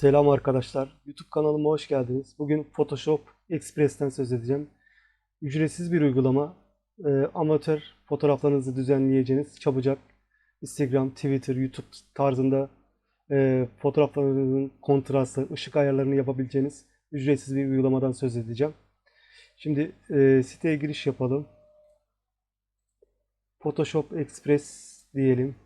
Selam arkadaşlar. YouTube kanalıma hoş geldiniz. Bugün Photoshop Express'ten söz edeceğim. Ücretsiz bir uygulama. Ee, amatör fotoğraflarınızı düzenleyeceğiniz çabucak Instagram, Twitter, YouTube tarzında e, fotoğraflarınızın kontrastı, ışık ayarlarını yapabileceğiniz ücretsiz bir uygulamadan söz edeceğim. Şimdi e, siteye giriş yapalım. Photoshop Express diyelim.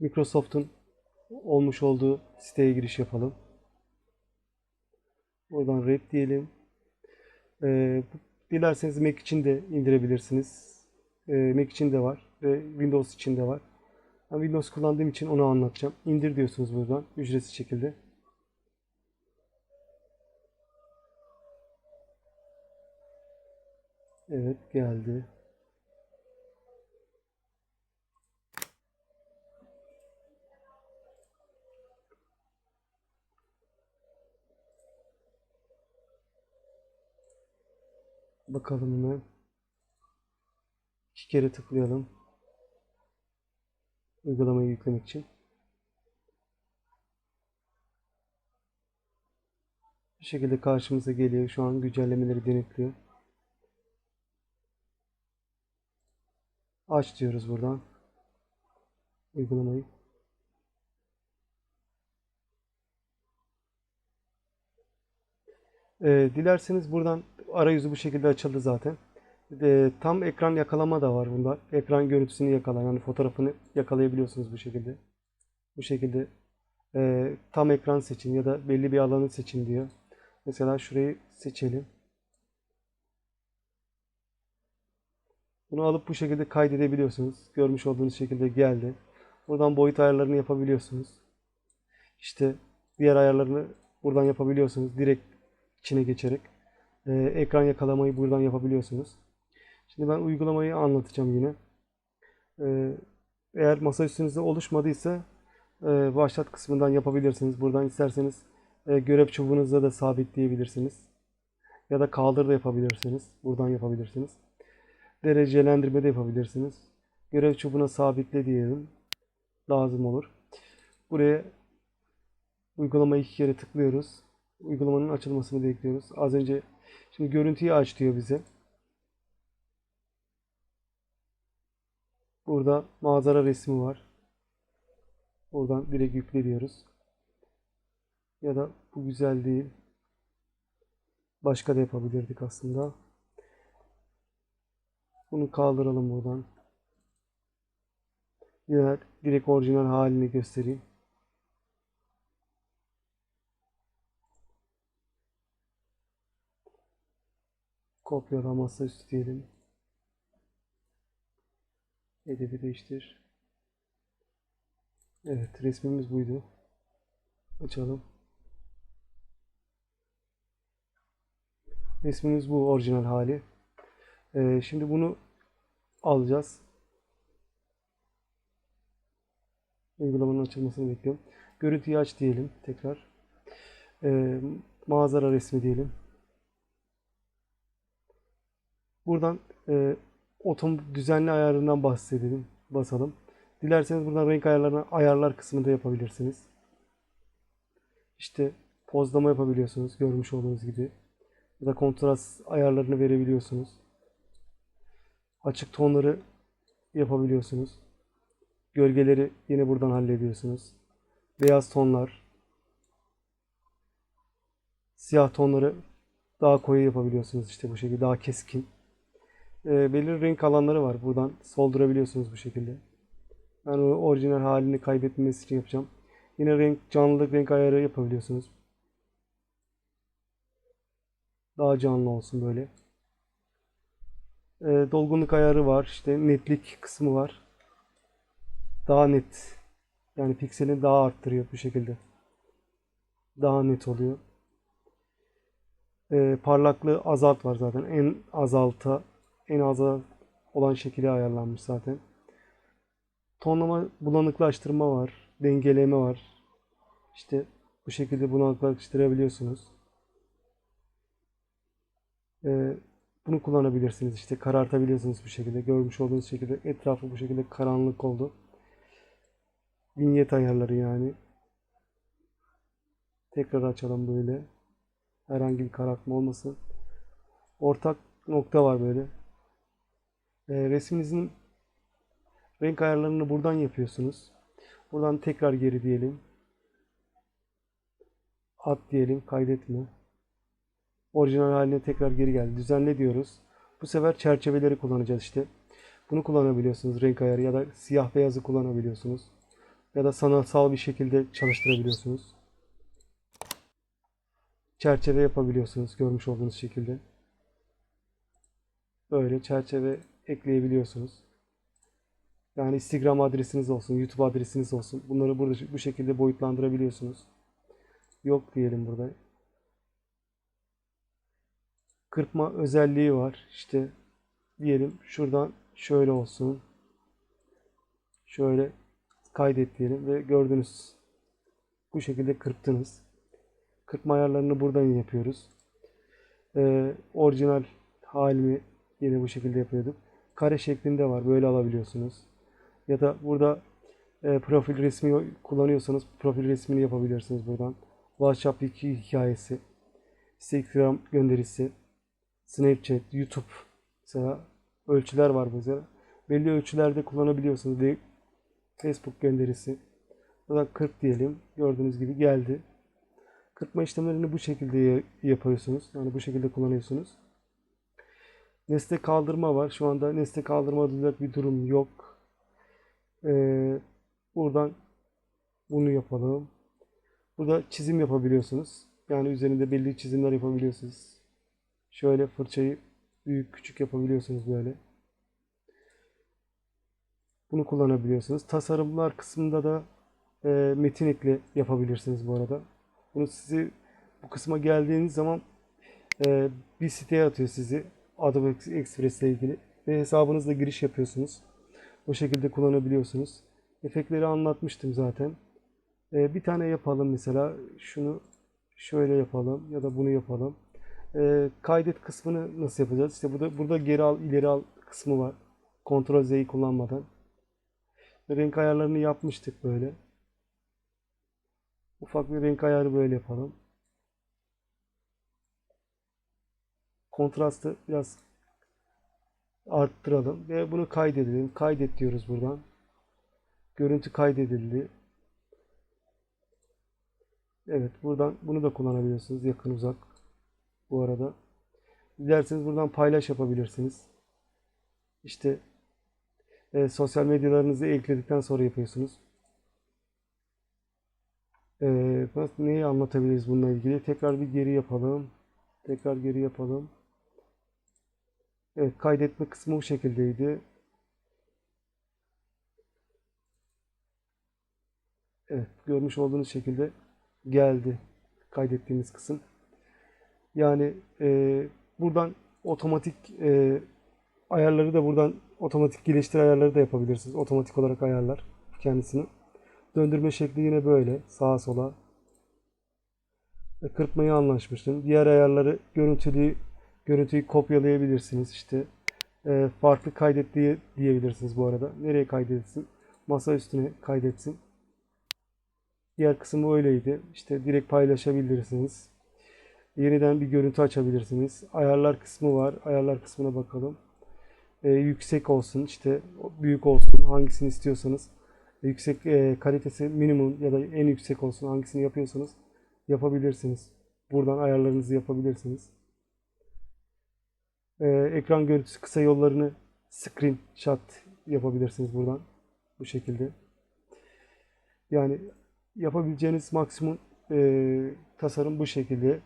Microsoft'un olmuş olduğu siteye giriş yapalım. Buradan Red diyelim. Ee, dilerseniz Mac için de indirebilirsiniz. Ee, Mac için de var ve Windows için de var. Ben Windows kullandığım için onu anlatacağım. İndir diyorsunuz buradan ücretsiz şekilde. Evet geldi. Bakalım hemen. İki kere tıklayalım. Uygulamayı yüklemek için. Bu şekilde karşımıza geliyor. Şu an güncellemeleri denetliyor. Aç diyoruz buradan. Uygulamayı. Ee, dilerseniz buradan arayüzü bu şekilde açıldı zaten. Ee, tam ekran yakalama da var bunda. Ekran görüntüsünü yakala yani fotoğrafını yakalayabiliyorsunuz bu şekilde. Bu şekilde e, tam ekran seçin ya da belli bir alanı seçin diyor. Mesela şurayı seçelim. Bunu alıp bu şekilde kaydedebiliyorsunuz. Görmüş olduğunuz şekilde geldi. Buradan boyut ayarlarını yapabiliyorsunuz. İşte diğer ayarlarını buradan yapabiliyorsunuz. Direkt içine geçerek. Ee, ekran yakalamayı buradan yapabiliyorsunuz. Şimdi ben uygulamayı anlatacağım yine. Ee, eğer masa üstünüzde oluşmadıysa e, başlat kısmından yapabilirsiniz. Buradan isterseniz e, görev çubuğunuzda da sabitleyebilirsiniz. Ya da kaldır da yapabilirsiniz. Buradan yapabilirsiniz. Derecelendirme de yapabilirsiniz. Görev çubuğuna sabitle diyelim. Lazım olur. Buraya uygulamayı iki kere tıklıyoruz. Uygulamanın açılmasını bekliyoruz. Az önce şimdi görüntüyü aç diyor bize. Burada manzara resmi var. Buradan direkt yükle diyoruz. Ya da bu güzel değil. Başka da yapabilirdik aslında. Bunu kaldıralım buradan. Diğer direkt orijinal halini göstereyim. Kopyala masaüstü diyelim. Hedefi değiştir. Evet resmimiz buydu. Açalım. Resmimiz bu orijinal hali. Ee, şimdi bunu alacağız. Uygulamanın açılmasını bekliyorum. Görüntüyü aç diyelim tekrar. Ee, manzara resmi diyelim. Buradan e, otom düzenli ayarından bahsedelim. Basalım. Dilerseniz buradan renk ayarlarına ayarlar kısmında yapabilirsiniz. İşte pozlama yapabiliyorsunuz görmüş olduğunuz gibi. Ya da kontrast ayarlarını verebiliyorsunuz. Açık tonları yapabiliyorsunuz. Gölgeleri yine buradan hallediyorsunuz. Beyaz tonlar. Siyah tonları daha koyu yapabiliyorsunuz işte bu şekilde daha keskin. E, belirli renk alanları var. Buradan soldurabiliyorsunuz bu şekilde. Ben o orijinal halini kaybetmemesi için yapacağım. Yine renk canlılık renk ayarı yapabiliyorsunuz. Daha canlı olsun böyle. E, dolgunluk ayarı var. İşte netlik kısmı var. Daha net. Yani pikselini daha arttırıyor bu şekilde. Daha net oluyor. E, parlaklığı azalt var zaten. En azalta en aza olan şekilde ayarlanmış zaten. Tonlama bulanıklaştırma var. Dengeleme var. İşte bu şekilde bulanıklaştırabiliyorsunuz. Ee, bunu kullanabilirsiniz. İşte karartabiliyorsunuz bu şekilde. Görmüş olduğunuz şekilde etrafı bu şekilde karanlık oldu. Vinyet ayarları yani. Tekrar açalım böyle. Herhangi bir karartma olmasın. Ortak nokta var böyle. Ee, resminizin renk ayarlarını buradan yapıyorsunuz. Buradan tekrar geri diyelim. At diyelim. Kaydetme. Orijinal haline tekrar geri geldi. Düzenle diyoruz. Bu sefer çerçeveleri kullanacağız işte. Bunu kullanabiliyorsunuz renk ayarı ya da siyah beyazı kullanabiliyorsunuz. Ya da sanatsal bir şekilde çalıştırabiliyorsunuz. Çerçeve yapabiliyorsunuz görmüş olduğunuz şekilde. Böyle çerçeve ekleyebiliyorsunuz. Yani Instagram adresiniz olsun, YouTube adresiniz olsun. Bunları burada bu şekilde boyutlandırabiliyorsunuz. Yok diyelim burada. Kırpma özelliği var. İşte diyelim şuradan şöyle olsun. Şöyle kaydet diyelim ve gördünüz. Bu şekilde kırptınız. Kırpma ayarlarını buradan yapıyoruz. Ee, orijinal halini yine bu şekilde yapıyorduk. Kare şeklinde var. Böyle alabiliyorsunuz. Ya da burada e, profil resmi kullanıyorsanız profil resmini yapabilirsiniz buradan. WhatsApp hik- hikayesi, Instagram gönderisi, Snapchat, YouTube mesela ölçüler var mesela. Belli ölçülerde kullanabiliyorsunuz. Facebook gönderisi. Burada 40 diyelim. Gördüğünüz gibi geldi. Kırpma işlemlerini bu şekilde ya- yapıyorsunuz. Yani bu şekilde kullanıyorsunuz. Nesne kaldırma var. Şu anda nesne kaldırma olacak bir durum yok. Ee, buradan bunu yapalım. Burada çizim yapabiliyorsunuz. Yani üzerinde belli çizimler yapabiliyorsunuz. Şöyle fırçayı büyük küçük yapabiliyorsunuz böyle. Bunu kullanabiliyorsunuz. Tasarımlar kısmında da e, metin ekle yapabilirsiniz bu arada. Bunu sizi bu kısma geldiğiniz zaman e, bir siteye atıyor sizi Adobe Express ile ilgili ve hesabınızla giriş yapıyorsunuz. O şekilde kullanabiliyorsunuz. Efektleri anlatmıştım zaten. E, bir tane yapalım mesela. Şunu şöyle yapalım ya da bunu yapalım. E, kaydet kısmını nasıl yapacağız? İşte burada burada geri al, ileri al kısmı var. Ctrl Z'yi kullanmadan. Renk ayarlarını yapmıştık böyle. Ufak bir renk ayarı böyle yapalım. Kontrastı biraz arttıralım ve bunu kaydedelim. Kaydet diyoruz buradan. Görüntü kaydedildi. Evet buradan bunu da kullanabiliyorsunuz yakın uzak bu arada. Dilerseniz buradan paylaş yapabilirsiniz. İşte e, sosyal medyalarınızı ekledikten sonra yapıyorsunuz. E, neyi anlatabiliriz bununla ilgili? Tekrar bir geri yapalım. Tekrar geri yapalım. Evet kaydetme kısmı bu şekildeydi. Evet görmüş olduğunuz şekilde geldi kaydettiğimiz kısım. Yani e, buradan otomatik e, ayarları da buradan otomatik geliştir ayarları da yapabilirsiniz. Otomatik olarak ayarlar kendisini. Döndürme şekli yine böyle sağa sola. E, kırpmayı anlaşmıştım. Diğer ayarları görüntülü görüntüyü kopyalayabilirsiniz. İşte e, farklı kaydet diye diyebilirsiniz bu arada. Nereye kaydetsin? Masa üstüne kaydetsin. Diğer kısmı öyleydi. İşte direkt paylaşabilirsiniz. Yeniden bir görüntü açabilirsiniz. Ayarlar kısmı var. Ayarlar kısmına bakalım. Ee, yüksek olsun, işte büyük olsun, hangisini istiyorsanız. Ee, yüksek e, kalitesi minimum ya da en yüksek olsun, hangisini yapıyorsanız yapabilirsiniz. Buradan ayarlarınızı yapabilirsiniz. Ee, ekran görüntüsü kısa yollarını screenshot yapabilirsiniz buradan. Bu şekilde. Yani yapabileceğiniz maksimum e, tasarım bu şekilde.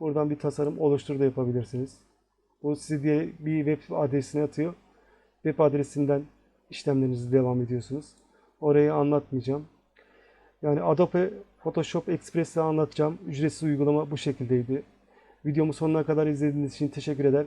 Buradan bir tasarım oluştur da yapabilirsiniz. Bu sizi diye bir web adresine atıyor. Web adresinden işlemlerinizi devam ediyorsunuz. Orayı anlatmayacağım. Yani Adobe Photoshop Express'i anlatacağım. Ücretsiz uygulama bu şekildeydi. Videomu sonuna kadar izlediğiniz için teşekkür eder.